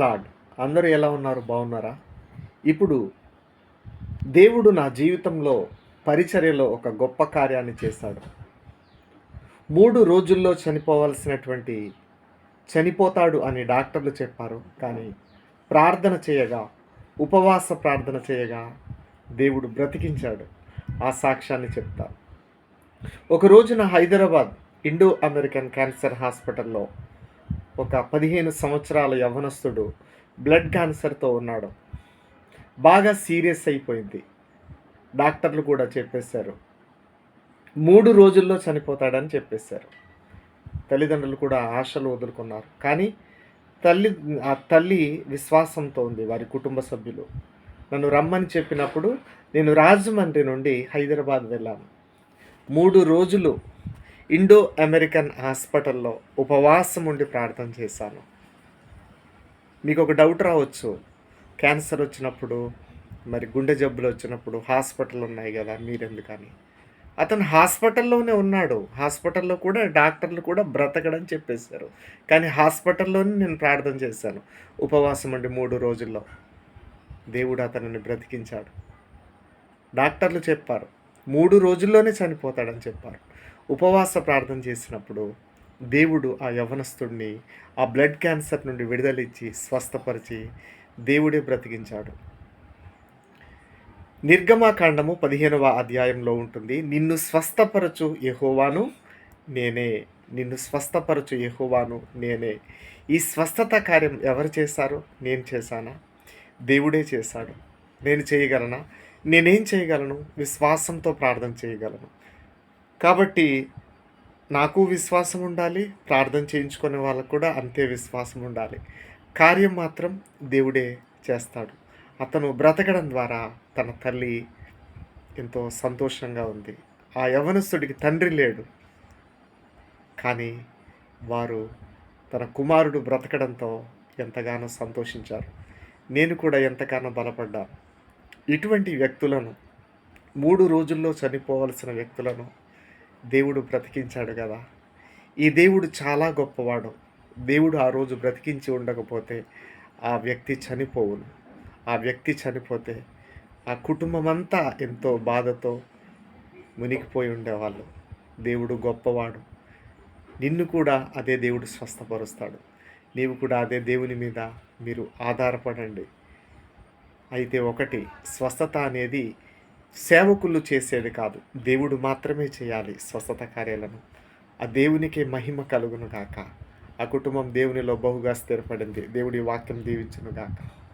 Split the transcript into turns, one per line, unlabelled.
Lord అందరూ ఎలా ఉన్నారు? బాగున్నారా? ఇప్పుడు దేవుడు నా జీవితంలో పరిచర్యలో ఒక గొప్ప కార్యాన్ని చేశాడు. మూడు రోజుల్లో చనిపోవలసినటువంటి చనిపోతాడు అని డాక్టర్లు చెప్పారు. కానీ ప్రార్థన చేయగా ఉపవాస ప్రార్థన చేయగా దేవుడు బ్రతికించాడు. ఆ సాక్ష్యాన్ని చెప్తా. ఒక రోజున హైదరాబాద్ ఇండో అమెరికన్ క్యాన్సర్ హాస్పిటల్లో ఒక పదిహేను సంవత్సరాల యవనస్తుడు బ్లడ్ క్యాన్సర్తో ఉన్నాడు. బాగా సీరియస్ అయిపోయింది. డాక్టర్లు కూడా చెప్పేశారు. మూడు రోజుల్లో చనిపోతాడని చెప్పేశారు. తల్లిదండ్రులు కూడా ఆశలు వదులుకున్నారు. కానీ తల్లి ఆ తల్లి విశ్వాసంతో ఉంది వారి కుటుంబ సభ్యులు. నన్ను రమ్మని చెప్పినప్పుడు నేను రాజమండ్రి నుండి హైదరాబాద్ వెళ్ళాను. మూడు రోజులు ఇండో అమెరికన్ హాస్పిటల్లో ఉపవాసం ఉండి ప్రార్థన చేశాను. మీకు ఒక డౌట్ రావచ్చు. క్యాన్సర్ వచ్చినప్పుడు మరి గుండె జబ్బులు వచ్చినప్పుడు హాస్పిటల్ ఉన్నాయి కదా మీరెందుకని? అతను హాస్పిటల్లోనే ఉన్నాడు. హాస్పిటల్లో కూడా డాక్టర్లు కూడా బ్రతకడని చెప్పేశారు. కానీ హాస్పిటల్లోనే నేను ప్రార్థన చేశాను. ఉపవాసం ఉండి మూడు రోజుల్లో. దేవుడు అతనిని బ్రతికించాడు. డాక్టర్లు చెప్పారు మూడు రోజుల్లోనే చనిపోతాడని చెప్పారు. ఉపవాస ప్రార్థన చేసినప్పుడు దేవుడు ఆ యవనస్తుడిని ఆ బ్లడ్ క్యాన్సర్ నుండి విడుదలిచ్చి స్వస్థపరిచి దేవుడే బ్రతికించాడు. నిర్గమాకాండము పదిహేనవ అధ్యాయంలో ఉంటుంది. నిన్ను స్వస్థపరచు యహోవాను నేనే. నిన్ను స్వస్థపరచు యహోవాను నేనే. ఈ స్వస్థత కార్యం ఎవరు చేశారు? నేను చేశానా? దేవుడే చేశాడు. నేను చేయగలనా? నేనేం చేయగలను? విశ్వాసంతో ప్రార్థన చేయగలను. కాబట్టి నాకు విశ్వాసం ఉండాలి ప్రార్థన చేయించుకునే వాళ్ళకు కూడా అంతే విశ్వాసం ఉండాలి. కార్యం మాత్రం దేవుడే చేస్తాడు. అతను బ్రతకడం ద్వారా తన తల్లి ఎంతో సంతోషంగా ఉంది. ఆ యవనస్తుడికి తండ్రి లేడు. కానీ వారు తన కుమారుడు బ్రతకడంతో ఎంతగానో సంతోషించారు. నేను కూడా ఎంతగానో బలపడ్డాను. ఇటువంటి వ్యక్తులను మూడు రోజుల్లో చనిపోవలసిన వ్యక్తులను దేవుడు బ్రతికించాడు కదా. ఈ దేవుడు చాలా గొప్పవాడు. దేవుడు ఆ రోజు బ్రతికించి ఉండకపోతే ఆ వ్యక్తి చనిపోవును. ఆ వ్యక్తి చనిపోతే ఆ కుటుంబం అంతా ఎంతో బాధతో మునిగిపోయి ఉండేవాళ్ళు. దేవుడు గొప్పవాడు. నిన్ను కూడా అదే దేవుడు స్వస్థపరుస్తాడు. నీవు కూడా అదే దేవుని మీద మీరు ఆధారపడండి. అయితే ఒకటి స్వస్థత అనేది సేవకులు చేసేది కాదు. దేవుడు మాత్రమే చేయాలి స్వస్థత కార్యాలను. ఆ దేవునికి మహిమ కలుగును గాక ఆ కుటుంబం దేవునిలో బహుగా స్థిరపడింది. దేవుడి వాక్యం దీవించును గాక